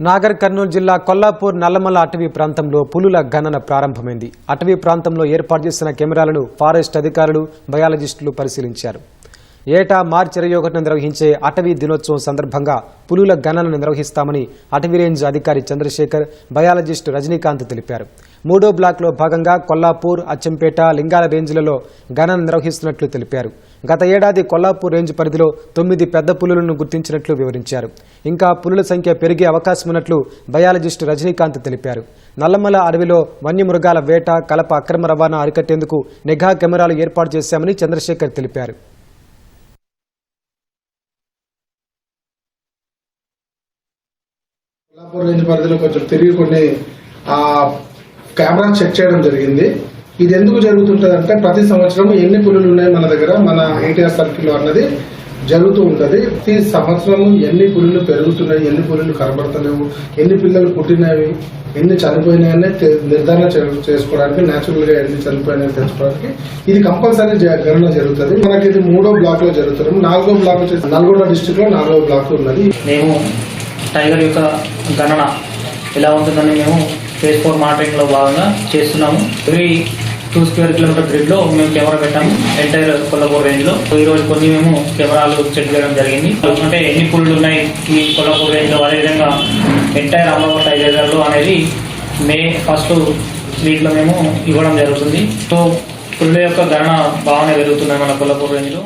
నాగర్ కర్నూలు జిల్లా కొల్లాపూర్ నల్లమల అటవీ ప్రాంతంలో పులుల గణన ప్రారంభమైంది. అటవీ ప్రాంతంలో ఏర్పాటు చేసిన కెమెరాలను ఫారెస్ట్ అధికారులు బయాలజిస్టులు పరిశీలించారు. ఏటా మార్చి ఇరవై ఒకటిన నిర్వహించే అటవీ దినోత్సవం సందర్భంగా పులుల గణనను నిర్వహిస్తామని అటవీ రేంజ్ అధికారి చంద్రశేఖర్ బయాలజిస్ట్ రజనీకాంత్ తెలిపారు. మూడో బ్లాక్లో భాగంగా కొల్లాపూర్ అచ్చంపేట లింగాల రేంజ్లలో గణన నిర్వహిస్తున్నట్లు తెలిపారు. గత ఏడాది కొల్లాపూర్ రేంజ్ పరిధిలో తొమ్మిది పెద్ద పులులను గుర్తించినట్లు వివరించారు. ఇంకా పులుల సంఖ్య పెరిగే అవకాశం ఉన్నట్లు బయాలజిస్ట్ రజనీకాంత్ తెలిపారు. నల్లమల అడవిలో వన్యమృగాల వేట కలప అక్రమ రవాణా అరికట్టేందుకు నిఘా కెమెరాలు ఏర్పాటు చేశామని చంద్రశేఖర్ తెలిపారు. కొల్లాపూర్ రేంజ్ పరిధిలో కొంచెం తిరిగి కొన్ని ఆ కెమెరా చెక్ చేయడం జరిగింది. ఇది ఎందుకు జరుగుతుంటది అంటే ప్రతి సంవత్సరం ఎన్ని పులులు ఉన్నాయి మన దగ్గర మన ఎన్టీఆర్ సర్కిల్ అన్నది జరుగుతూ ఉంటది. ప్రతి సంవత్సరం ఎన్ని పులులు పెరుగుతున్నాయి ఎన్ని పులులు కనబడతలేవు ఎన్ని పిల్లలు పుట్టినవి ఎన్ని చనిపోయినాయని తె- నిర్ధారణ చేసుకోవడానికి న్యాచురల్గా ఎన్ని చనిపోయినాయని తెలుసుకోవడానికి ఇది కంపల్సరీ గణన జరుగుతుంది. మనకి ఇది మూడో బ్లాక్లో జరుగుతుంది. నాలుగో బ్లాక్ వచ్చేసి నల్గొండ డిస్టిక్లో నాలుగో బ్లాక్ ఉన్నది. మేము టైగర్ యొక్క గణన ఎలా ఉంటుందని మేము ఫేస్ ఫోర్ మానిటరింగ్లో భాగంగా చేస్తున్నాము. ఎవ్రీ టూ స్క్వేర్ కిలోమీటర్ గ్రిడ్లో మేము కెమెరా పెట్టాము. ఎంటైర్ కొల్లపూర్ రేంజ్లో. ఈ రోజు కొన్ని మేము కెమెరాలు సెట్ చేయడం జరిగింది. అంటే ఎన్ని పుల్లు ఉన్నాయి ఈ కొల్లపూర్ రేంజ్లో? అదేవిధంగా ఎంటైర్ అమరావతి టైగర్లో అనేది మే ఫస్ట్ వీక్లో మేము ఇవ్వడం జరుగుతుంది. సో పుల్ల యొక్క గణన బాగానే పెరుగుతున్నాయి మన కొల్లపూర్ రేంజ్లో.